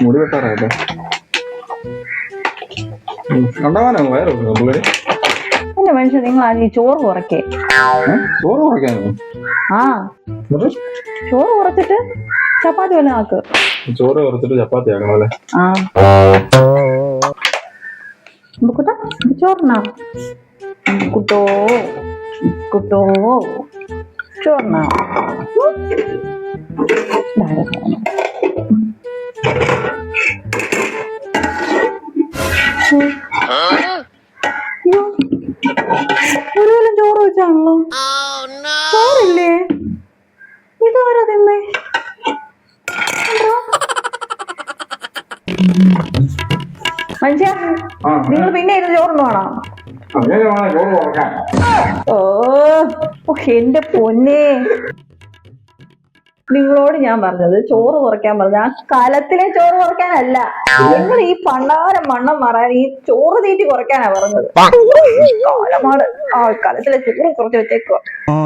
മുടി വെട്ടാറായില്ലേ? കണ്ടവാനോ വയറോ പുള്ളി എന്റെ മനുഷ്യ നിങ്ങൾ ആദ്യം ചോറ് കുറക്കേ ചോറ് കുറയ്ക്കാനോ? ആ. ചോറ് കുറച്ചിട്ട് ചപ്പാത്തി വല്ല ആക്ക്. ചോറ് കുറച്ചിട്ട് ചപ്പാത്തി ആക്കണം അല്ലേ? ആ. കുട്ടാ ചോറിനാ? കുട്ടോ കുട്ടോ ചോറിനാ? ഒരു കൊല്ലം ചോറ് വെച്ചാണല്ലോ. ചോറില്ലേ? ഇതാരാ തിന്നേ? മനുഷ്യ നിങ്ങൾ പിന്നെ ഇരുന്ന് ചോറൊന്നും ഓ ഓ, എന്റെ പൊന്നെ. നിങ്ങളോട് ഞാൻ പറഞ്ഞത് ചോറ് കുറയ്ക്കാൻ പറഞ്ഞ ആ കലത്തിലെ ചോറ് കുറയ്ക്കാനല്ല. നിങ്ങൾ ഈ പണ്ടാരം മണ്ണം മാറാൻ ഈ ചോറ് തീറ്റി കുറയ്ക്കാനാ പറഞ്ഞത്. കാലമാണ്. ആ കലത്തിലെ ചോറ് കുറച്ച് വെച്ചേക്കോ ആ.